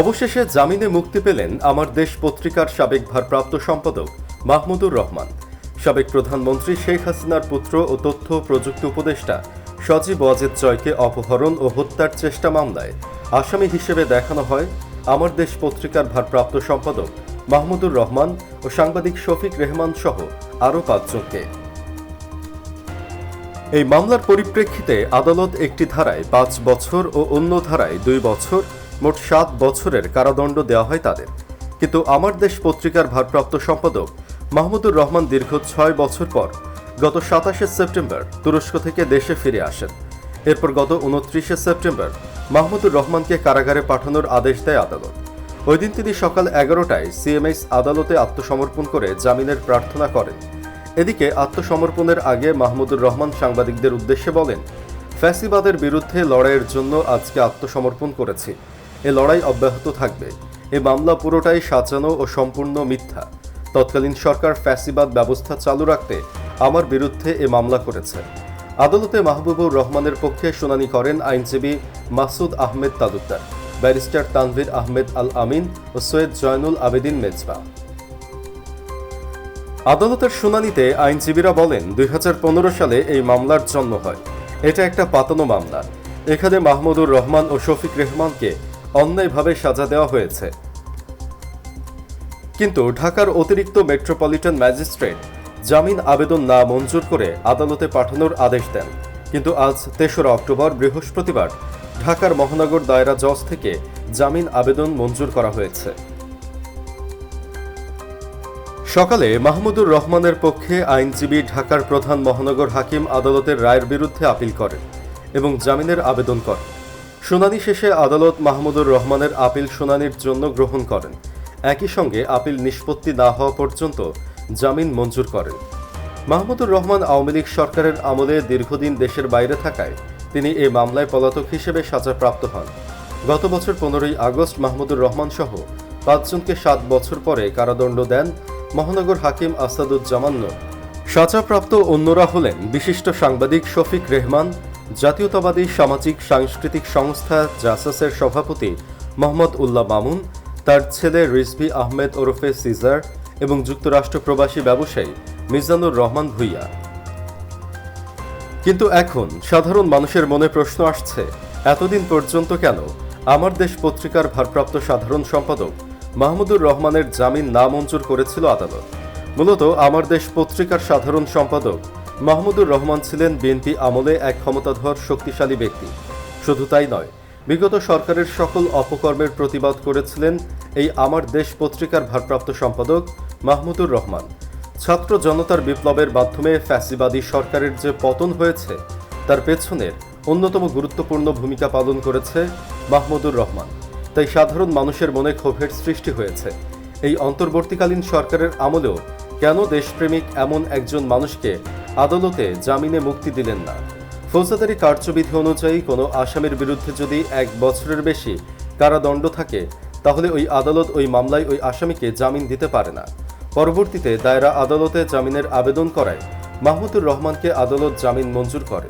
অবশেষে জামিনে মুক্তি পেলেন আমার দেশ পত্রিকার সাবেক ভারপ্রাপ্ত সম্পাদক মাহমুদুর রহমান। সাবেক প্রধানমন্ত্রী শেখ হাসিনার পুত্র ও তথ্য প্রযুক্তি উপদেষ্টা সজীব ওয়াজেদ জয়কে অপহরণ ও হত্যার চেষ্টা মামলায়। আসামি হিসেবে দেখানো হয় আমার দেশ পত্রিকার ভারপ্রাপ্ত সম্পাদক মাহমুদুর রহমান ও সাংবাদিক শফিক রেহমান সহ আরও পাঁচজনকে। এই মামলার পরিপ্রেক্ষিতে আদালত একটি ধারায় পাঁচ বছর ও অন্য ধারায় দুই বছর মোট সাত বছরের কারাদণ্ড দেওয়া হয় তাদের। কিন্তু আমার দেশ পত্রিকার ভারপ্রাপ্ত সম্পাদক মাহমুদুর রহমান দীর্ঘ ছয় বছর পর গত সাতাশে সেপ্টেম্বর তুরস্ক থেকে দেশে ফিরে আসেন। এরপর গত উনত্রিশে সেপ্টেম্বর মাহমুদুর রহমানকে কারাগারে পাঠানোর আদেশ দেয় আদালত। ওই দিন তিনি সকাল এগারোটায় সিএমএস আদালতে আত্মসমর্পণ করে জামিনের প্রার্থনা করেন। এদিকে আত্মসমর্পণের আগে মাহমুদুর রহমান সাংবাদিকদের উদ্দেশ্যে বলেন, ফ্যাসিবাদের বিরুদ্ধে লড়াইয়ের জন্য আজকে আত্মসমর্পণ করেছি। এ লড়াই অব্যাহত থাকবে। এ মামলা পুরোটাই সাজানো ও সম্পূর্ণ মিথ্যা। তৎকালীন সরকার ফ্যাসিবাদ ব্যবস্থা চালু রাখতে আমার বিরুদ্ধে এ মামলা করেছে। আদালতে মাহবুবুর রহমানের পক্ষে শুনানি করেন আইনজীবী মাসুদ আহমেদ তালুকদার, ব্যারিস্টার তানভীর আহমেদ আল আমিন ও সৈয়দ জয়নুল আবেদিন মেজবা। আদালতের শুনানিতে আইনজীবীরা বলেন, দুই হাজার পনেরো সালে এই মামলার জন্ম হয়। এটা একটা পাতানো মামলা। এখানে মাহমুদুর রহমান ও শফিক রেহমানকে অন্যায়ভাবে সাজা দেওয়া হয়েছে। কিন্তু ঢাকার অতিরিক্ত মেট্রোপলিটন ম্যাজিস্ট্রেট জামিন আবেদন না মঞ্জুর করে আদালতে পাঠানোর আদেশ দেন। কিন্তু আজ তেসরা অক্টোবর বৃহস্পতিবার ঢাকার মহানগর দায়রা জজ থেকে জামিন আবেদন মঞ্জুর করা হয়েছে। সকালে মাহমুদুর রহমানের পক্ষে আইনজীবী ঢাকার প্রধান মহানগর হাকিম আদালতের রায়ের বিরুদ্ধে আপিল করেন এবং জামিনের আবেদন করেন শুনানি শেষে আদালত মাহমুদুর রহমানের আপিল শুনানির জন্য গ্রহণ করেন। একই সঙ্গে আপিল নিষ্পত্তি না হওয়া পর্যন্ত জামিন মঞ্জুর করেন। মাহমুদুর রহমান আওয়ামী লীগ সরকারের আমলে দীর্ঘদিন দেশের বাইরে থাকায় তিনি এ মামলায় পলাতক হিসেবে সাজাপ্রাপ্ত হন। গত বছর পনেরোই আগস্ট মাহমুদুর রহমান সহ পাঁচজনকে সাত বছর পরে কারাদণ্ড দেন মহানগর হাকিম আসাদুজ্জামান। সাজাপ্রাপ্ত অন্যরা হলেন বিশিষ্ট সাংবাদিক শফিক রেহমান জাতীয়তাবাদী সামাজিক সাংস্কৃতিক সংস্থা জাসাসের সভাপতি মোহাম্মদ উল্লাহ মামুন, তার ছেলে রিজভি আহমেদ ওরফে সিজার এবং যুক্তরাষ্ট্র প্রবাসী ব্যবসায়ী মিজানুর রহমান ভুইয়া। কিন্তু এখন সাধারণ মানুষের মনে প্রশ্ন আসছে, এতদিন পর্যন্ত কেন আমার দেশ পত্রিকার ভারপ্রাপ্ত সাধারণ সম্পাদক মাহমুদুর রহমানের জামিন না মঞ্জুর করেছিল আদালত। মূলত আমার দেশ পত্রিকার সাধারণ সম্পাদক মাহমুদুর রহমান ছিলেন বিএনপি আমলে এক ক্ষমতাধর শক্তিশালী ব্যক্তি। শুধু তাই নয়, বিগত সরকারের সকল অপকর্মের প্রতিবাদ করেছিলেন এই আমার দেশ পত্রিকার ভারপ্রাপ্ত সম্পাদক মাহমুদুর রহমান। ছাত্র জনতার বিপ্লবের মাধ্যমে ফ্যাসিবাদী সরকারের যে পতন হয়েছে, তার পেছনের অন্যতম গুরুত্বপূর্ণ ভূমিকা পালন করেছে মাহমুদুর রহমান। তাই সাধারণ মানুষের মনে ক্ষোভের সৃষ্টি হয়েছে। এই অন্তর্বর্তীকালীন সরকারের আমলেও কেন দেশপ্রেমিক এমন একজন মানুষকে আদালতে জামিনে মুক্তি দিলেন না। ফৌজদারি কার্যবিধি অনুযায়ী কোনো আসামির বিরুদ্ধে যদি এক বছরের বেশি কারাদণ্ড থাকে, তাহলে ওই আদালত ওই মামলায় ওই আসামিকে জামিন দিতে পারে না। পরবর্তীতে দায়রা আদালতে জামিনের আবেদন করায় মাহমুদুর রহমানকে আদালত জামিন মঞ্জুর করে।